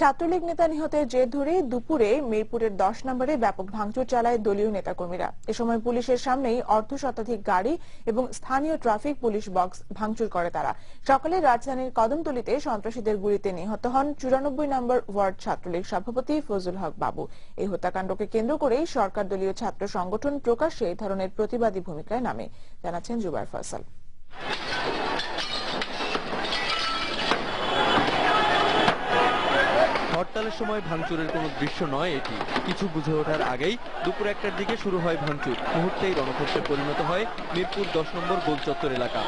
ছাত্রলীগ নেতা নিহতের জের ধরে দুপুরে মিরপুরের দশ নম্বরে ব্যাপক ভাঙচুর চালায় দলীয় নেতাকর্মীরা। এ সময় পুলিশের সামনেই অর্ধ শতাধিক গাড়ি এবং স্থানীয় ট্রাফিক পুলিশ বক্স ভাঙচুর করে তারা। সকালে রাজধানীর কদমতলিতে সন্ত্রাসীদের গুলিতে নিহত হন চুরানব্বই নম্বর ওয়ার্ড ছাত্রলীগ সভাপতি ফজল হক বাবু। এই হত্যাকাণ্ডকে কেন্দ্র করেই সরকার দলীয় ছাত্র সংগঠন প্রকাশ্যে এই ধরনের প্রতিবাদী ভূমিকায় নামে, জানাচ্ছেন জুবাইর ফয়সাল। সময় ভাঙচুরের কোনো দৃশ্য নয় এটি। কিছু বুঝে ওঠার আগেই দুপুর একটার দিকে শুরু হয় ভাঙচুর। মুহূর্তেই রণক্ষেত্রে পরিণত হয় মিরপুর দশ নম্বর গোলচত্বর এলাকা।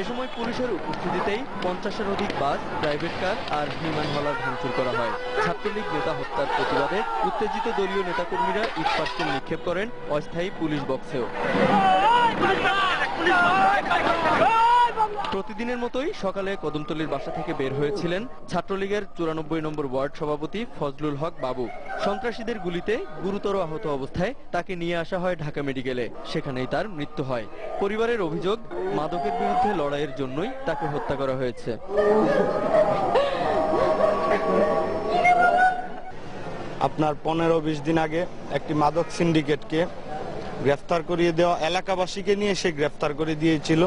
এ সময় পুলিশের উপস্থিতিতেই পঞ্চাশের অধিক বাস, প্রাইভেট কার আর বিমান হলার ভাঙচুর করা হয়। ছাত্রলীগ নেতা হত্যার প্রতিবাদে উত্তেজিত দলীয় নেতাকর্মীরা ইট নিক্ষেপ করেন অস্থায়ী পুলিশ বক্সেও। প্রতিদিনের মতোই সকালে কদমতলীর বাসা থেকে বের হয়েছিলেন ছাত্রলীগের চুরানব্বই নম্বর ওয়ার্ড সভাপতি ফজলুল হক বাবু। সন্ত্রাসীদের গুলিতে গুরুতর আহত অবস্থায় তাকে নিয়ে আসা হয় ঢাকা মেডিকেলে। সেখানেই তার মৃত্যু হয়। পরিবারের অভিযোগ, মাদকের বিরুদ্ধে লড়াইয়ের জন্যই তাকে হত্যা করা হয়েছে। আপনার পনেরো বিশ দিন আগে একটি মাদক সিন্ডিকেটকে গ্রেফতার করিয়ে দেওয়া এলাকাবাসীকে নিয়ে সে গ্রেফতার করে দিয়েছিল।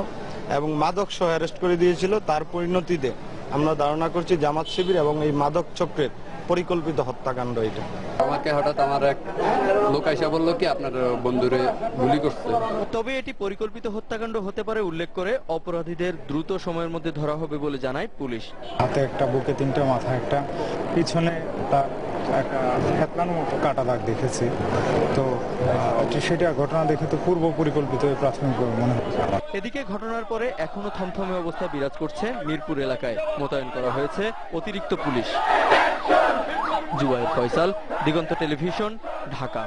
এবং মাদক সহ অ্যারেস্ট করে দিয়েছিল। তার পরিণতিতে আমরা ধারণা করছি জামাত শিবির এবং এই মাদক চক্রের পরিকল্পিত হত্যাকাণ্ড এটা। আমাকে হঠাৎ আমার এক লোক আইসা বলল কি আপনার বন্ধুরে গুলি করছে। তবে এটি পরিকল্পিত হত্যাকাণ্ড হতে পারে উল্লেখ করে অপরাধীদের দ্রুত সময়ের মধ্যে ধরা হবে বলে জানায় পুলিশ। হাতে একটা বুকে তিনটা মাথা একটা। পিছনে তার একটা কাটা দাগ দেখেছি। তো সেটা ঘটনা দেখে তো পূর্ব পরিকল্পিত প্রাথমিক মনে হচ্ছে এদিকে ঘটনার পরে এখনও থমথমে অবস্থা বিরাজ করছে মিরপুর এলাকায়। মোতায়েন করা হয়েছে অতিরিক্ত পুলিশ। জুবাইর ফয়সাল, দিগন্ত টেলিভিশন, ঢাকা।